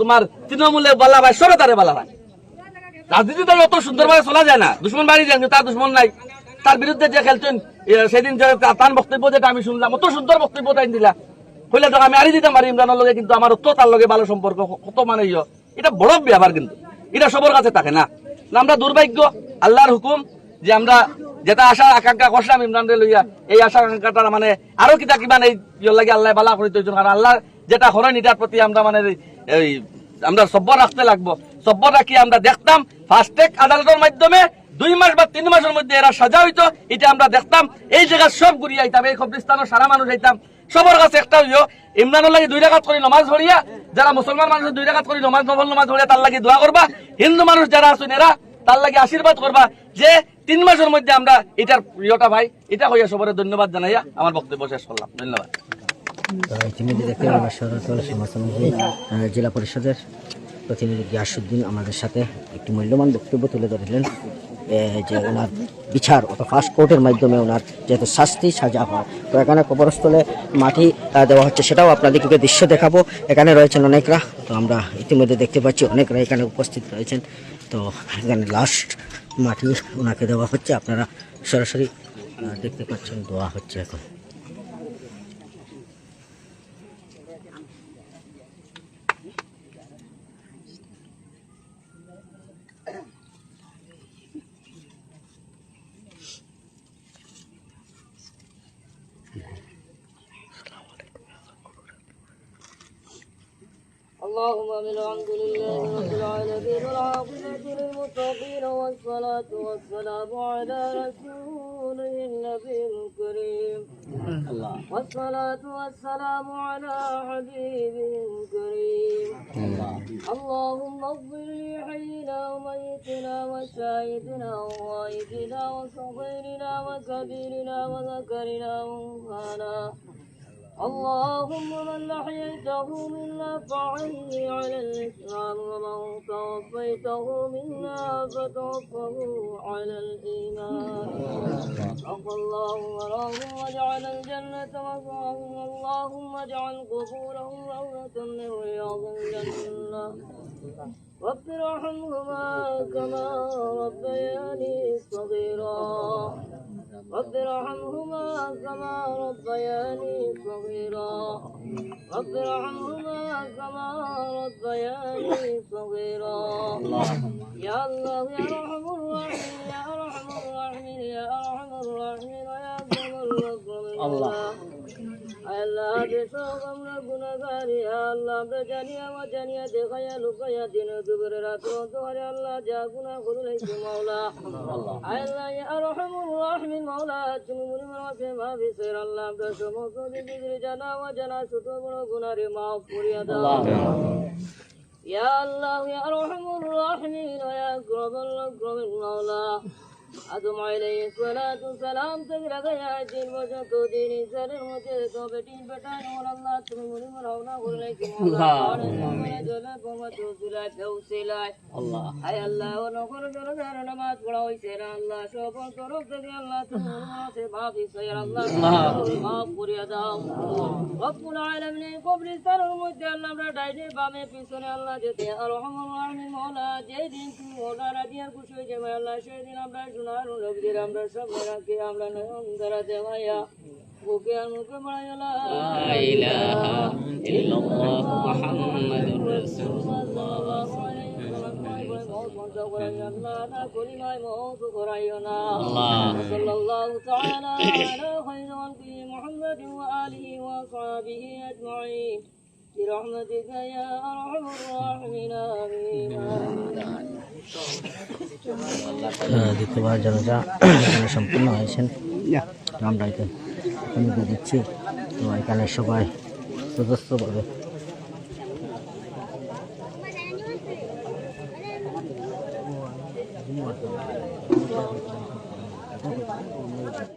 তোমার তৃণমূলে ভাই অত সুন্দরভাবে চলা যায় না। দুশ্মন বাড়ি কিন্তু তার দুশ্মন নাই। তার বিরুদ্ধে যে খেলছেন সেদিন তার বক্তব্য যেটা আমি শুনলাম, অত সুন্দর বক্তব্য দিলা। হইলে আমি আড়ি দিতাম পারি ইমরানের লগে, কিন্তু আমার তো তার লগে ভালো সম্পর্ক কত মানে ইয়। এটা বড় ব্যাপার কিন্তু। এটা সবার কাছে থাকে না। আমরা দুর্ভাগ্য, আল্লাহর হুকুম যে আমরা যেটা আশা, আকাঙ্ক্ষা করলাম ইমরান লইয়া, এই আশা আকাঙ্ক্ষাটা মানে আরও কিতা কিবা এই লাগে আল্লাহ বালা করে তৈরি কারণ আল্লাহ যেটা করেন এটার প্রতি আমরা মানে এই আমরা সভ্য রাখতে লাগবো। সভ্য রাখি আমরা দেখতাম ফাস্টেক আদালতের মাধ্যমে, দুই মাস বা তিন মাসের মধ্যে এরা সাজা হইতো, এটা আমরা দেখতাম। এই জায়গা সব ঘুরিয়ে আইতাম, এই কবরিস্তানের সারা মানুষ আইতাম। সবার কাছে একটা হইও ইমরানুর লাগে দুই রাকাত করে নমাজ ধরিয়া যারা মুসলমান মানুষ দুই রাকাত করে নমাজ নবল নমাজ ধরিয়া তার লাগে দোয়া করবা। হিন্দু মানুষ যারা আছেন এরা তার লাগে আশীর্বাদ করবা যে তিন মাসের মধ্যে আমরা এটার প্রিয়টা ভাই, এটা হইয়া সবার ধন্যবাদ জানাইয়া আমার বক্তব্য শেষ করলাম। ধন্যবাদ। ইতিমধ্যে দেখতে জেলা পরিষদের প্রতিনিধি গিয়াসুদ্দিন আমাদের সাথে একটি মূল্যবান বক্তব্য তুলে ধরলেন। যে ওনার বিচার অত ফার্স্ট কোর্টের মাধ্যমে ওনার যেহেতু শাস্তি, সাজা হয়, তো এখানে কবরস্থলে মাটি দেওয়া হচ্ছে, সেটাও আপনাদেরকে দৃশ্য দেখাবো। এখানে রয়েছেন অনেকরা, তো আমরা ইতিমধ্যে দেখতে পাচ্ছি অনেকরা এখানে উপস্থিত রয়েছেন। তো এখানে লাস্ট মাটি ওনাকে দেওয়া হচ্ছে, আপনারা সরাসরি দেখতে পাচ্ছেন, দেওয়া হচ্ছে এখন। اللهم بالحمد لله رب العالمين والعاقبة للمتقين والصلاة والسلام على رسوله النبي الكريم. والصلاة والسلام على حبيبه الكريم. اللهم اغفر لحينا وميتنا وشاهدنا وغائبنا وصغيرنا وكبيرنا وذكرنا وانثانا اللهم من أحييته منا فأحيه على الإسلام ومن توفيته منا فتوفه على الإيمان. عفى الله وراهم واجعل الجنة مثواهم اللهم اجعل قبورهم روضة من رياض الجنة. رب ارحمهما كما ربياني صغيرا. رب ارحمهما كما ربياني صغيرا. رب ارحمهما كما ربياني صغيرا. يا الله يا ارحم الراحمين يا ارحم الراحمين يا أرحم الراحمين يا اكرم الاكرمين الله. আল্লাহ বেশক আমরা গুণাগারি আল্লাহ আমরা জানিয়া বা জানিয়া দেখাইয়া লুকাইয়া দিন দুপুরে রাত্র তোমারে আল্লাহ যা গুণা করে রয়েছে মাওলা। আল্লাহ ইয়া রহমুর রাহমিন মাওলা তুমি মুনি মাসে মা আল্লাহ আমরা সমস্ত দিদির জানা বা জানা ছোট বড় গুণারে মাফ করিয়া দাও। ইয়া আল্লাহ ইয়া রহমুর রাহমিন ইয়া আকরামুল আকরামিন মাওলা। আদম আলাইহিস সালাতু সালাম থেকে লাগায়া দিন পর্যন্ত দিন ইসরায়েলের মধ্যে তো বেটি বেটা নূর আল্লাহ তুমি মুনি মাওলা করলে কি আল্লাহ জলে কমত সুলাই ফেউসিলাই আল্লাহ আয় আল্লাহ ও নকর দরজার নামাজ পড়া হইছে না আল্লাহ সব তরফ থেকে আল্লাহ তুমি মাসে ভাবি সয় আল্লাহ মাফ করিয়া দাও। রব্বুল আলামিন কবরিস্তানের মধ্যে আল্লাহ আমরা ডাইনে বামে পিছনে আল্লাহ যেতে আর রহমান রাহিম তুমি খুশি হয়ে যাবে আল্লাহ সেদিন আমরা সোনার নবীদের আমরা সব রাখি আমরা নয়ন দ্বারা দেওয়াইয়া বুকে আর মুখে মারাইলা صلى الله تعالى على خير خلقه محمد وآله وصحبه أجمعين برحمتك يا أرحم الراحمين آمين আহ, দ্বিতীয়বার জনতা এখানে সম্পূর্ণ হয়েছেন আমরা এখানে দিচ্ছি। তো এখানে সবাই সুদস্থভাবে